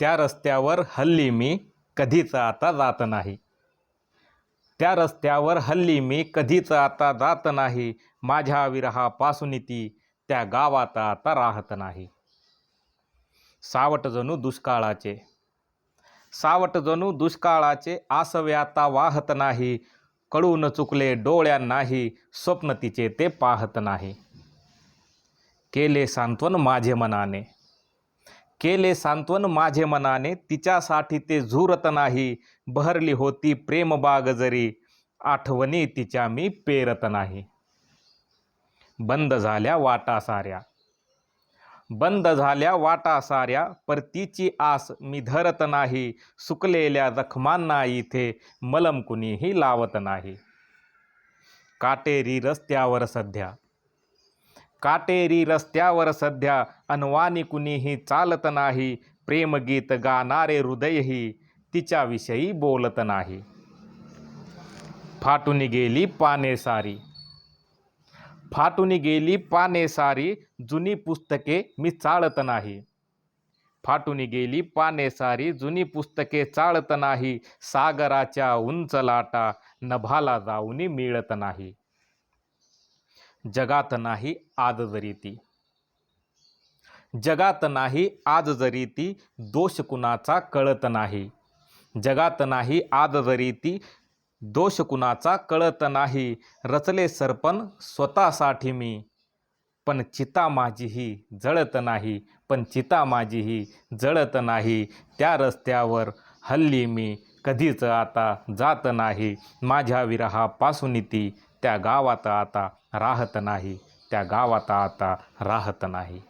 त्या रस्त्यावर हल्ली मी कधीच आता जात नाही. त्या रस्त्यावर हल्ली मी कधीच आता जात नाही. माझ्या विरहापासून ती त्या गावात आता राहत नाही. सावट जणू दुष्काळाचे. सावट जणू दुष्काळाचे आसवे आता वाहत नाही. कळून चुकले डोळ्यांनाही स्वप्न तिचे ते पाहत नाही. केले सांत्वन माझे मनाने. केले सांत्वन माझे मनाने तिच्यासाठी ते झुरत नाही. बहरली होती प्रेमबाग जरी आठवणी तिच्या मी पेरत नाही. बंद झाल्या वाटा साऱ्या. बंद झाल्या वाटा साऱ्या परतीची आस मी धरत नाही. सुकलेल्या जखमांना इथे मलम कुणीही लावत नाही. काटेरी रस्त्यावर सध्या काटेरी रस्त्यावर सध्या अनवानी कुणीही चालत नाही. प्रेमगीत गाणारे हृदयही तिच्याविषयी बोलत नाही. फाटून गेली पाने सारी. फाटून गेली पाने सारी जुनी पुस्तके मी चाळत नाही. फाटून गेली पाने सारी जुनी पुस्तके चाळत नाही. सागराच्या उंच लाटा नभाला जाऊनी मिळत नाही. जगात नाही आज जरी ती. जगात नाही आज जरी ती दोष कुणाचा कळत नाही. जगात नाही आज जरी ती दोष कुणाचा कळत नाही. रचले सरपण स्वतःसाठी मी. पण चिता माझीही जळत नाही पण चिता माझीही जळत नाही. त्या रस्त्यावर हल्ली मी कधीच आता जात नाही. माझ्या विरहापासून ती त्या गावात आता राहत नाही त्या गावात आता राहत नाही.